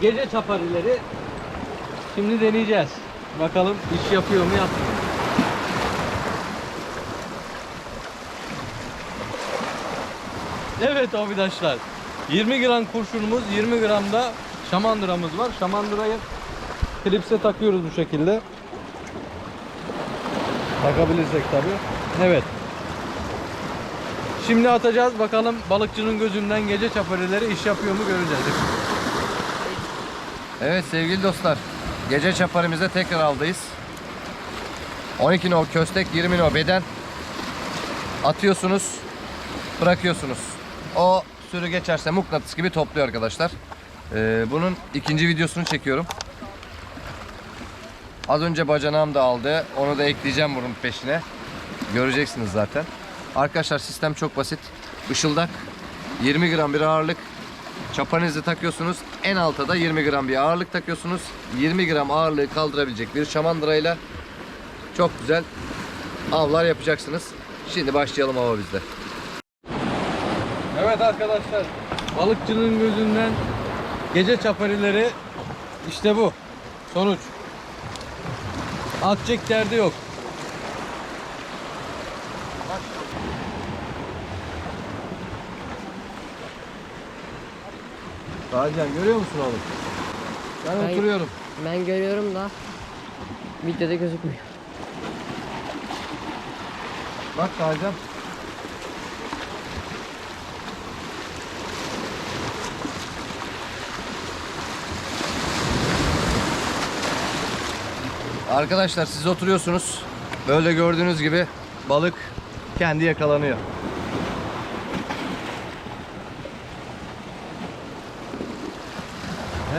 gece çaparileri şimdi deneyeceğiz. Bakalım iş yapıyor mu yapmıyor mu? Evet arkadaşlar. 20 gram kurşunumuz, 20 gram da şamandıramız var. Şamandırayı klipse takıyoruz bu şekilde. Takabilirsek tabi. Evet. Şimdi atacağız bakalım balıkçının gözünden gece çaparileri iş yapıyor mu göreceğiz. Evet sevgili dostlar. Gece çaparimizde tekrar avdayız. 12 no köstek 20 no beden. Atıyorsunuz. Bırakıyorsunuz. O sürü geçerse mıknatıs gibi topluyor arkadaşlar. Ee, bunun ikinci videosunu çekiyorum. Az önce bacanağım da aldı. Onu da ekleyeceğim bunun peşine. Göreceksiniz zaten. Arkadaşlar sistem çok basit. Işıldak 20 gram bir ağırlık Çapanızı takıyorsunuz. En alta da 20 gram bir ağırlık takıyorsunuz. 20 gram ağırlığı kaldırabilecek bir şamandırayla çok güzel avlar yapacaksınız. Şimdi başlayalım ava bizde. Evet arkadaşlar balıkçının gözünden gece çaparileri işte bu. Sonuç. Atacak derdi yok. Racan görüyor musun oğlum? Ben Hayır. oturuyorum. Ben görüyorum da videoda gözükmüyor. Bak Racan. Arkadaşlar siz oturuyorsunuz. Böyle gördüğünüz gibi balık kendi yakalanıyor.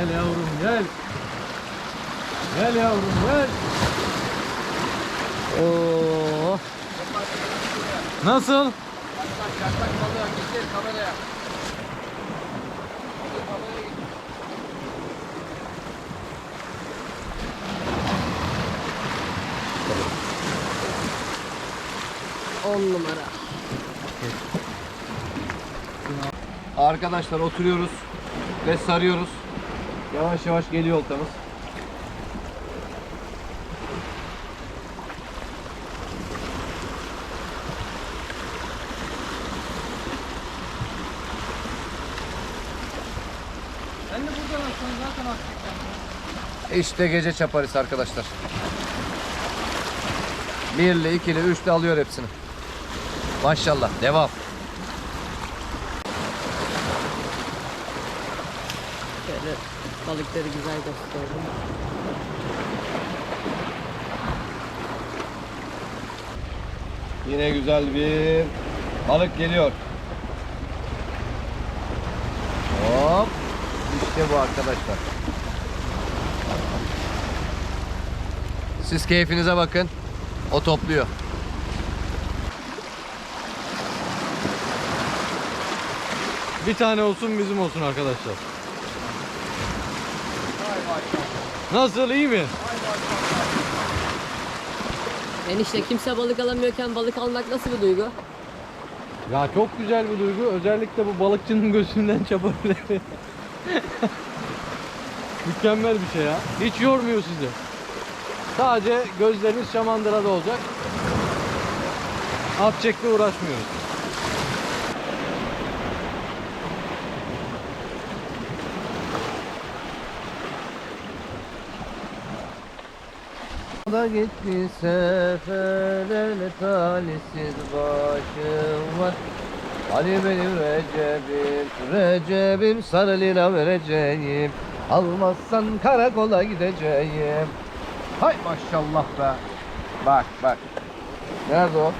Gel yavrum gel. Gel yavrum gel. Oo. Nasıl? On numara. Arkadaşlar oturuyoruz ve sarıyoruz. Yavaş yavaş geliyor oltamız. Ben de buradan aslında zaten atacak İşte gece çaparısı arkadaşlar. Birli, ikili, üçlü alıyor hepsini. Maşallah. Devam. Şöyle balıkları güzel gösterdim. Yine güzel bir balık geliyor. Hop. İşte bu arkadaşlar. Siz keyfinize bakın. O topluyor. Bir tane olsun bizim olsun arkadaşlar. Nasıl iyi mi? Enişte kimse balık alamıyorken balık almak nasıl bir duygu? Ya çok güzel bir duygu. Özellikle bu balıkçının gözünden çaparları. Mükemmel bir şey ya. Hiç yormuyor sizi. Sadece gözleriniz şamandırada olacak. At çekle uğraşmıyoruz. Da gitti seferlerle talihsiz başım var. Ali benim Recep'im, Recep'im sarı lira vereceğim. Almazsan karakola gideceğim. Hay maşallah be. Bak bak. Nerede o?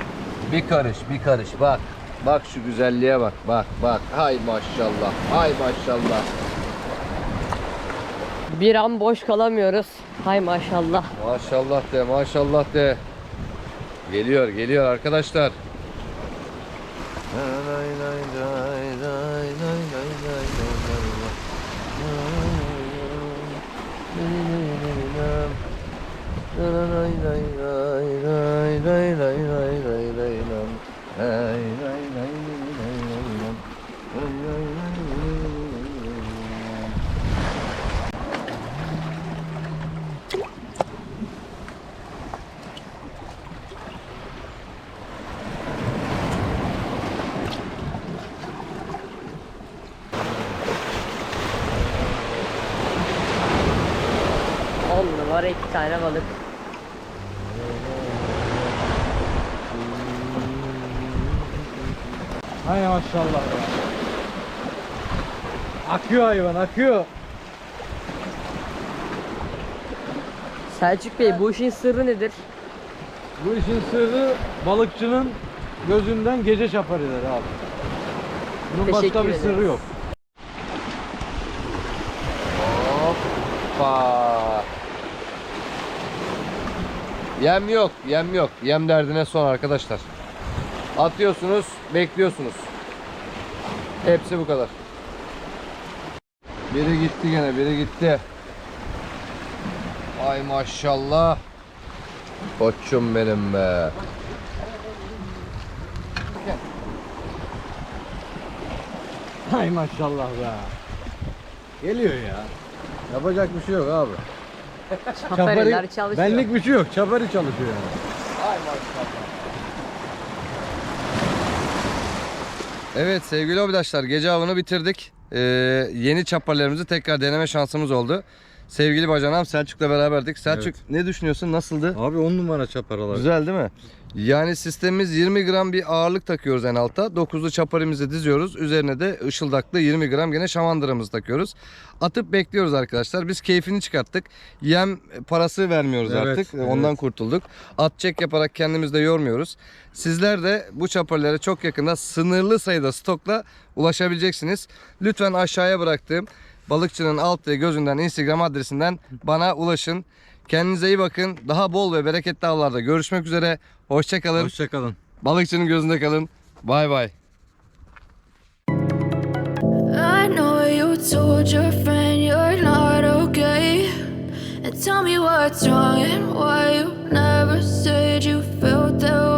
Bir karış bir karış. Bak Bak şu güzelliğe bak. Bak bak. Hay maşallah hay maşallah. Bir an boş kalamıyoruz. Hay maşallah. Maşallah de maşallah de. Geliyor geliyor arkadaşlar. Numara iki tane balık. Hay maşallah ya. Akıyor hayvan akıyor. Selçuk Bey bu işin sırrı nedir? Bu işin sırrı balıkçının gözünden gece çapariler abi. Bunun başka Teşekkür bir ederiz. sırrı yok. Hoppa. Yem yok, yem yok. Yem derdine son arkadaşlar. Atıyorsunuz, bekliyorsunuz. Hepsi bu kadar. Biri gitti gene, biri gitti. Ay maşallah. Koçum benim be. Hay maşallah be. Geliyor ya. Yapacak bir şey yok abi. Çapariler çalışıyor. benlik bir şey yok. Çapari çalışıyor yani. Evet sevgili obidaşlar gece avını bitirdik. Ee, yeni çaparlarımızı tekrar deneme şansımız oldu. Sevgili bacanam Selçuk'la beraberdik. Selçuk ne düşünüyorsun? Nasıldı? Abi 10 numara çaparalar. Güzel değil mi? Yani sistemimiz 20 gram bir ağırlık takıyoruz en alta. 9'lu çaparımızı diziyoruz. Üzerine de ışıldaklı 20 gram gene şamandıramızı takıyoruz. Atıp bekliyoruz arkadaşlar. Biz keyfini çıkarttık. Yem parası vermiyoruz Evet, artık. evet. Ondan kurtulduk. At çek yaparak kendimizi de yormuyoruz. Sizler de bu çaparlara çok yakında sınırlı sayıda stokla ulaşabileceksiniz. Lütfen aşağıya bıraktığım balıkçının alt ve gözünden Instagram adresinden bana ulaşın. Kendinize iyi bakın. Daha bol ve bereketli avlarda görüşmek üzere. Hoşçakalın. Hoşçakalın. Balıkçının gözünde kalın. Bay bay. Told your friend you're not okay And tell me what's wrong and why you never said you felt that way